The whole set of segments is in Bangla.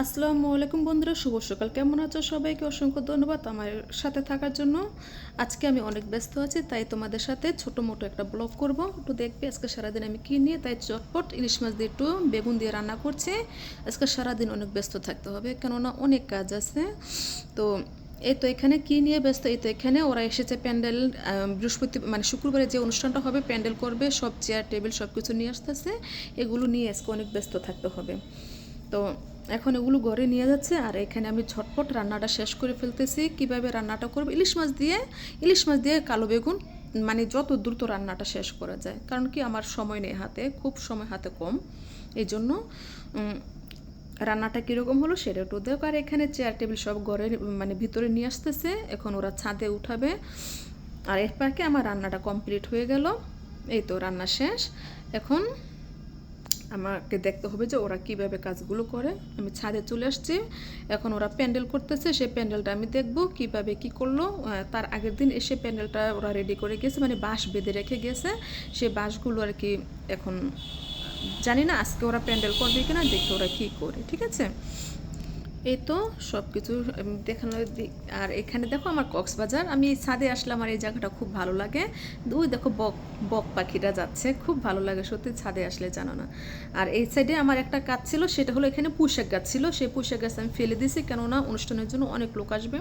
আসসালামু আলাইকুম বন্ধুরা, শুভ সকাল। কেমন আছো সবাইকে? অসংখ্য ধন্যবাদ আমার সাথে থাকার জন্য। আজকে আমি অনেক ব্যস্ত আছি, তাই তোমাদের সাথে ছোট মোটো একটা ব্লগ করব। একটু দেখবে, আজকে সারাদিন আমি কী নিয়ে, তাই চটপট ইলিশ মাছ দিয়ে একটু বেগুন দিয়ে রান্না করছি। আজকে সারাদিন অনেক ব্যস্ত থাকতে হবে, কেননা অনেক কাজ আছে। তো এই তো এখানে কি নিয়ে ব্যস্ত? এই তো এখানে ওরা এসেছে প্যান্ডেল বৃহস্পতি মানে শুক্রবারে যে অনুষ্ঠানটা হবে, প্যান্ডেল করবে, সব চেয়ার, টেবিল সব কিছু নিয়ে আসতেছে। এগুলো নিয়ে আজকে অনেক ব্যস্ত থাকতে হবে। তো এখন এগুলো ঘরে নিয়ে যাচ্ছে আর এখানে আমি ঝটপট রান্নাটা শেষ করে ফেলতেছি। কীভাবে রান্নাটা করব? ইলিশ মাছ দিয়ে, ইলিশ মাছ দিয়ে কালো বেগুন মানে যত দ্রুত রান্নাটা শেষ করা যায়। কারণ কি আমার সময় নেই হাতে, খুব সময় হাতে কম। এই জন্য রান্নাটা কীরকম হলো সেটা একটু দেখ। আর এখানে চেয়ার টেবিল সব ঘরে মানে ভিতরে নিয়ে আসতেছে। এখন ওরা ছাদে উঠাবে। আর এর পাকে আমার রান্নাটা কমপ্লিট হয়ে গেল। এই তো রান্না শেষ। এখন আমাকে দেখতে হবে যে ওরা কীভাবে কাজগুলো করে। আমি ছাদে চলে আসছি। এখন ওরা প্যান্ডেল করতেছে, সেই প্যান্ডেলটা আমি দেখব কীভাবে কি করল। তার আগের দিন এসে প্যান্ডেলটা ওরা রেডি করে গেছে মানে বাঁশ বেঁধে রেখে গেছে। সে বাঁশগুলো আর কি এখন জানি না আজকে ওরা প্যান্ডেল করবে কিনা, দেখি ওরা কি করে, ঠিক আছে? এই তো সব কিছু দেখানো আর এখানে দেখো আমার কক্সবাজার। আমি ছাদে আসলে আমার এই জায়গাটা খুব ভালো লাগে। ওই দেখো বক বক পাখিটা যাচ্ছে। খুব ভালো লাগে সত্যি ছাদে আসলে জানো না। আর এই সাইডে আমার একটা গাছ ছিল, সেটা হলো এখানে পুঁইশাক গাছ ছিল। সেই পুঁইশাক গাছ আমি ফেলে দিয়েছি, কেননা অনুষ্ঠানের জন্য অনেক লোক আসবে।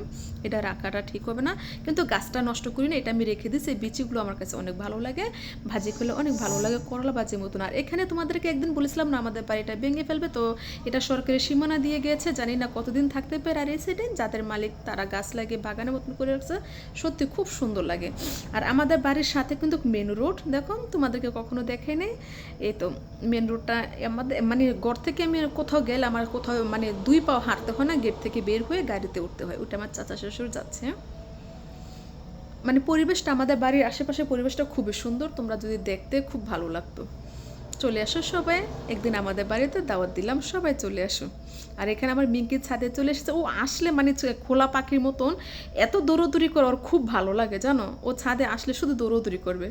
এটা রাখাটা ঠিক হবে না। কিন্তু গাছটা নষ্ট করি না, এটা আমি রেখে দিয়েছি। এই বিচিগুলো আমার কাছে অনেক ভালো লাগে। ভাজি করলে অনেক ভালো লাগে করলা ভাজির মতন। আর এখানে তোমাদেরকে একদিন বলেছিলাম না, আমাদের বাড়িটা ভেঙে ফেলবে। তো এটা সরকারি সীমানা দিয়ে গিয়েছে। জানি না কতদিন থাকতে পারে আর সাইডে যাদের মালিক তারা গাছ লাগিয়ে বাগানের মতন করে রাখছে, সত্যি খুব সুন্দর লাগে। আর আমাদের বাড়ির সাথে কিন্তু মেন রোড দেখো তোমাদেরকে কখনো দেখে নেই, এই তো মেন রোডটা আমাদের মানে ঘর থেকে আমি কোথাও গেলে আমার কোথাও মানে দুই পাও হাঁটতে হয় না, গেট থেকে বের হয়ে গাড়িতে উঠতে হয় ওটা আমার চাচা শ্বশুর যাচ্ছে। মানে পরিবেশটা আমাদের বাড়ির আশেপাশে পরিবেশটা খুবই সুন্দর, তোমরা যদি দেখতে খুব ভালো লাগতো। চলে আসো সবাই। একদিন আমাদের বাড়িতে দাওয়াত দিলাম, সবাই চলে আসো। আর এখানে আমার মিঙ্কি ছাদে চলে এসেছে। ও আসলে মানে খোলা পাখির মতন এত দৌড়দৌড়ি করে, ওর খুব ভালো লাগে, জানো? ও ছাদে আসলে শুধু দৌড়দৌড়ি করবে।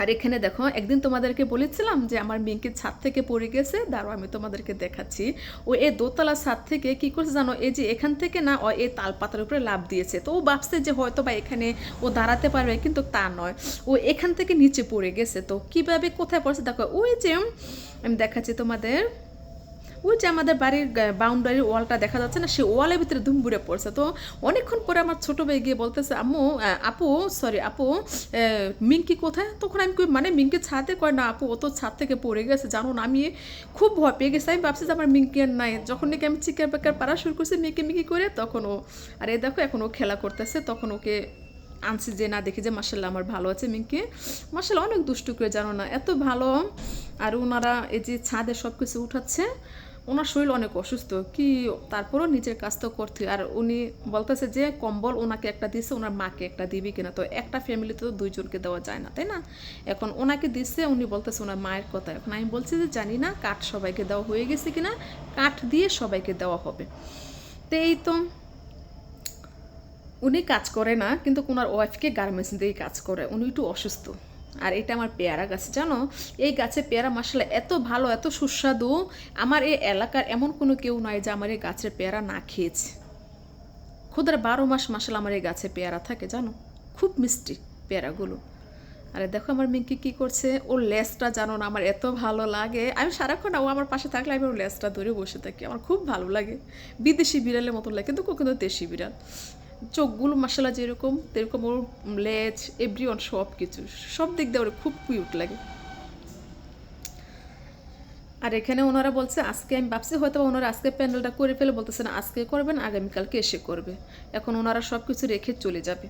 আর এখানে দেখো, একদিন তোমাদেরকে বলেছিলাম যে আমার মেয়েকে ছাদ থেকে পড়ে গেছে দাঁড়ো আমি তোমাদেরকে দেখাচ্ছি। ও এ দোতলা ছাদ থেকে কি করছে জানো, এই যে এখান থেকে না, ও এই তাল পাতার উপরে লাভ দিয়েছে। তো ও ভাবছে যে হয়তো বা এখানে ও দাঁড়াতে পারবে, কিন্তু তা নয়। ও এখান থেকে নিচে পড়ে গেছে। তো কীভাবে কোথায় পড়ছে? দেখো, ওই যে, আমি দেখাচ্ছি তোমাদের। ওই যে আমাদের বাড়ির বাউন্ডারির ওয়ালটা দেখা যাচ্ছে না সেই ওয়ালের ভিতরে ধুমবুড়ে পড়ছে। তো অনেকক্ষণ পরে আমার ছোট ভাই গিয়ে বলতেছে, আম্মু আপু সরি আপু মিঙ্কি কোথায়? তখন আমি মানে মিঙ্কি ছাদে? কয়, না, আপু, ও তো ছাদ থেকে পড়ে গেছে, জানো না, আমি খুব ভয় পেয়ে গেছি। আমি ভাবছি যে আমার মিঙ্কি আর নাই। যখন নাকি আমি চিকের বেকার পাড়া শুরু করছি মিকি মিকি করে তখন ও, আর এই দেখো, এখন ও খেলা করতেছে, তখন ওকে আনছি যে, না, দেখি যে মার্শাল্লাহ আমার ভালো আছে মিঙ্কি। মার্শাল্লাহ অনেক দুষ্টু করে, জানো না, এত ভালো। আর ওনারা এই যে ছাদে সব কিছু উঠাচ্ছে ওনার শরীর অনেক অসুস্থ, কি তারপরও নিজের কাজ তো করতে। আর উনি বলতেছে যে কম্বল ওনাকে একটা দিছে, ওনার মাকে একটা দিবি কিনা। তো একটা ফ্যামিলিতে তো দুইজনকে দেওয়া যায় না, তাই না? এখন ওনাকে দিচ্ছে উনি বলতেছে ওনার মায়ের কথা। এখন আমি বলছি যে জানি না কাঠ সবাইকে দেওয়া হয়ে গেছে কিনা, কাঠ দিয়ে সবাইকে দেওয়া হবে। তো এই তো উনি কাজ করে না, কিন্তু ওনার ওয়াইফকে গার্মেন্টস দিয়েই কাজ করে। উনি একটু অসুস্থ। আর এটা আমার পেয়ারা গাছ। জানো, এই গাছে পেয়ারা মশলা এত ভালো, এত সুস্বাদু। আমার এই এলাকার এমন কোনো কেউ নয় যে আমার এই গাছের পেয়ারা না খেয়েছে। খুদার বারো মাস মশলা আমার এই গাছে পেয়ারা থাকে, জানো? খুব মিষ্টি পেয়ারাগুলো। আরে দেখো আমার মিঙ্কি কী করছে, ওর লেসটা জানো না আমার এত ভালো লাগে। আমি সারাক্ষণ ও আমার পাশে থাকলে আমি ওর লেসটা ধরে বসে থাকি, আমার খুব ভালো লাগে। বিদেশি বিড়ালের মতো লাগে, কিন্তু কিন্তু দেশি বিড়াল। চোখগুলো মশলা যেরকম, তেরকম ওর লেজ এভরিওয়ান সব কিছু, সব দিক দিয়ে ওর খুব কিউট লাগে। আর এখানে ওনারা বলছে, আজকে আমি ভাবছি হয়তো ওনারা আজকে প্যান্ডেলটা করে ফেলে, বলতেছে না, আজকে করবেন আগামীকালকে এসে করবে। এখন ওনারা সব কিছু রেখে চলে যাবে।